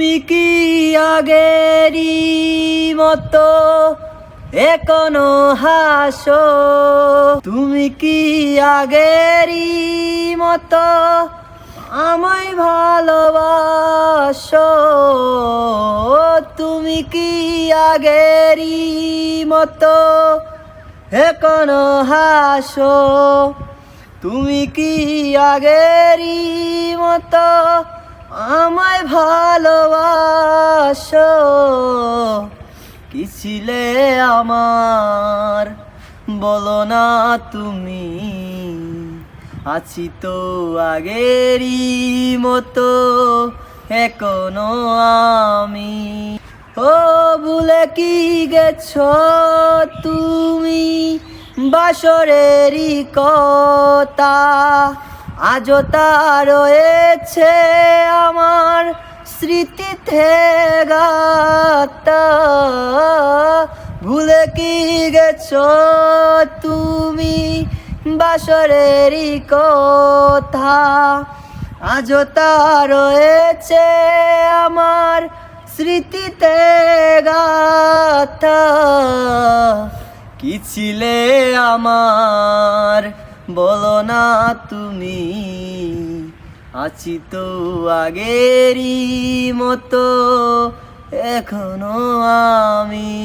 তুমি কি আগেরই মতো এখনও হাসো? তুমি কি আগেরই মতো আমায় ভালোবাসো? তুমি কি আগেরই মতো এখনও হাসো? তুমি কি আগেরই মতো আমায় ভালোবাসো। কি ছিলে আমার? বলো না তুমি। আছি তো আগেরই মতো, এখনও আমি। ও ভুলে কি গেছ তুমি? বাসরেরই কথা। আজও তা রয়েছে আমার স্মৃতিতে গাতা ভুলে কি গেছ তুমি বাসরেরই কথা? আজও তা রয়েছে আমার স্মৃতিতে গাথা কি ছিলে আমার বলো না তুমি আছি তো আগেরই মতো এখনও আমি